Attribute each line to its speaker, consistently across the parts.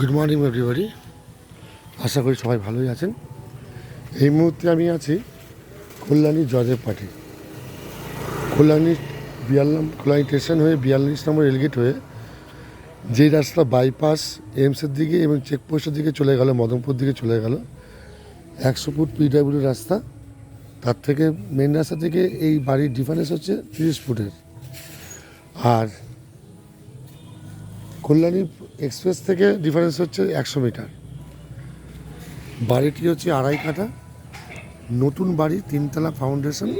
Speaker 1: Good morning everybody আশা করি সবাই ভালোই আছেন। এই মুহূর্তে আমি আছি কল্যাণী জজের পার্টি। কল্যাণী বিয়াল্লাম, কল্যাণী স্টেশন হয়ে বিয়াল্লিশ নম্বর রেলগেট হয়ে যে রাস্তা বাইপাস এমসের দিকে এবং চেকপোস্টের দিকে চলে গেল, মদনপুর দিকে চলে গেল, একশো ফুট পিডাব্লিউ রাস্তা। তার থেকে মেন রাস্তা থেকে এই বাড়ির ডিফারেন্স হচ্ছে তিরিশ ফুটের। আর কল্যাণী এক্সপ্রেস থেকে ডিফারেন্স হচ্ছে একশো মিটার। বাড়িটি হচ্ছে আড়াই কাঠা নতুন বাড়ি, তিনতলা ফাউন্ডেশন।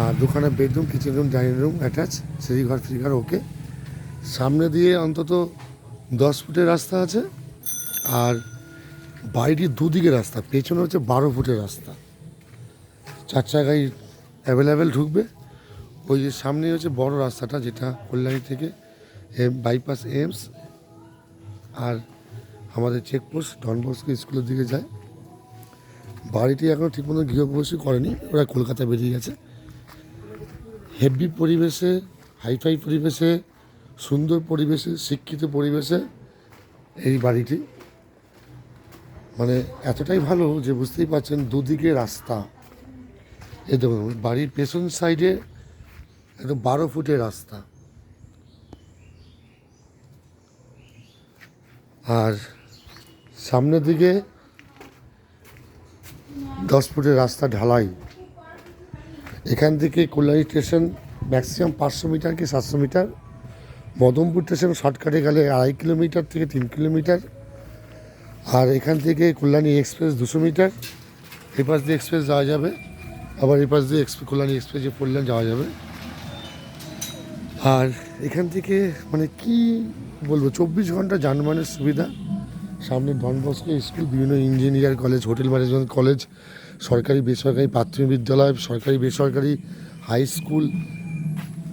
Speaker 1: আর দোকানে bedroom, kitchen room, dining room attach. সেই ঘর, ফ্রি ঘর, ওকে। সামনে দিয়ে অন্তত দশ ফুটের রাস্তা আছে। আর বাড়িটির দুদিকে রাস্তা, পেছনে হচ্ছে বারো ফুটের রাস্তা। চার চাকায় অ্যাভেলেবেল ঢুকবে। ওই যে সামনেই হচ্ছে বড় রাস্তাটা, যেটা কল্যাণী থেকে এম বাইপাস এমস আর আমাদের চেকপোস্ট ডনবস্কো স্কুলের দিকে যায়। বাড়িটি এখনও ঠিকমতো গৃহপ্রবেশই করেনি, ওরা কলকাতা বেরিয়ে গেছে। হেভি পরিবেশে হাইফাই পরিবেশে, সুন্দর পরিবেশে, শিক্ষিত পরিবেশে এই বাড়িটি। মানে এতটাই ভালো যে বুঝতেই পারছেন দুদিকে রাস্তা। এই দেখুন, বাড়ির পেছন সাইডে একদম বারো ফুটের রাস্তা। আর সামনের দিকে দশ ফুটের রাস্তা ঢালাই। এখান থেকে কল্যাণী স্টেশন ম্যাক্সিমাম পাঁচশো মিটার কি সাতশো মিটার। মদনপুর স্টেশন শর্টকাটে গেলে আড়াই কিলোমিটার থেকে তিন কিলোমিটার। আর এখান থেকে কল্যাণী এক্সপ্রেস দুশো মিটার। এপাশ দিয়ে এক্সপ্রেস যাওয়া যাবে। আবার এপাশ দিয়ে এক্সপ্রেস কল্যাণী এক্সপ্রেসে পড়লেন যাওয়া যাবে। আর এখান থেকে মানে কি বলব, চব্বিশ ঘণ্টা যানবাহনের সুবিধা। সামনে ডন বস্কো স্কুল, বিভিন্ন engineer college, hotel management college, সরকারি বেসরকারি প্রাথমিক বিদ্যালয় সরকারি বেসরকারি হাই স্কুল,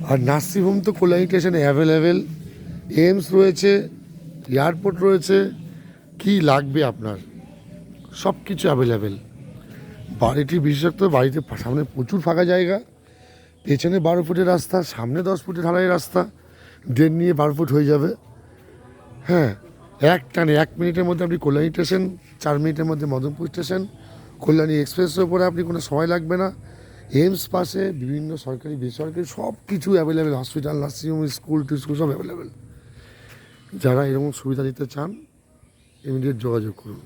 Speaker 1: আর নার্সিংহোম তো কল্যাণী স্টেশনে অ্যাভেলেবেল। এইমস রয়েছে, এয়ারপোর্ট রয়েছে, কি লাগবে আপনার? সব কিছু অ্যাভেলেবেল। বাড়িটি বিশেষত বাড়িতে সামনে প্রচুর ফাঁকা জায়গা। পেছনে বারো ফুটের রাস্তা, সামনে দশ ফুটের ঢালাই রাস্তা। ড্রেন নিয়ে বারো ফুট হয়ে যাবে। হ্যাঁ এক টানে এক মিনিটের মধ্যে আপনি কল্যাণী স্টেশন, চার মিনিটের মধ্যে মদনপুর স্টেশন, কল্যাণী এক্সপ্রেসের উপরে আপনি কোনো সময় লাগবে না। এইমস পাশে বিভিন্ন সরকারি, বেসরকারি সব কিছু available hospital nursing home school টিস্কুল সব অ্যাভেলেবেল যারা এরকম সুবিধা নিতে চান ইমিডিয়েট যোগাযোগ করুন।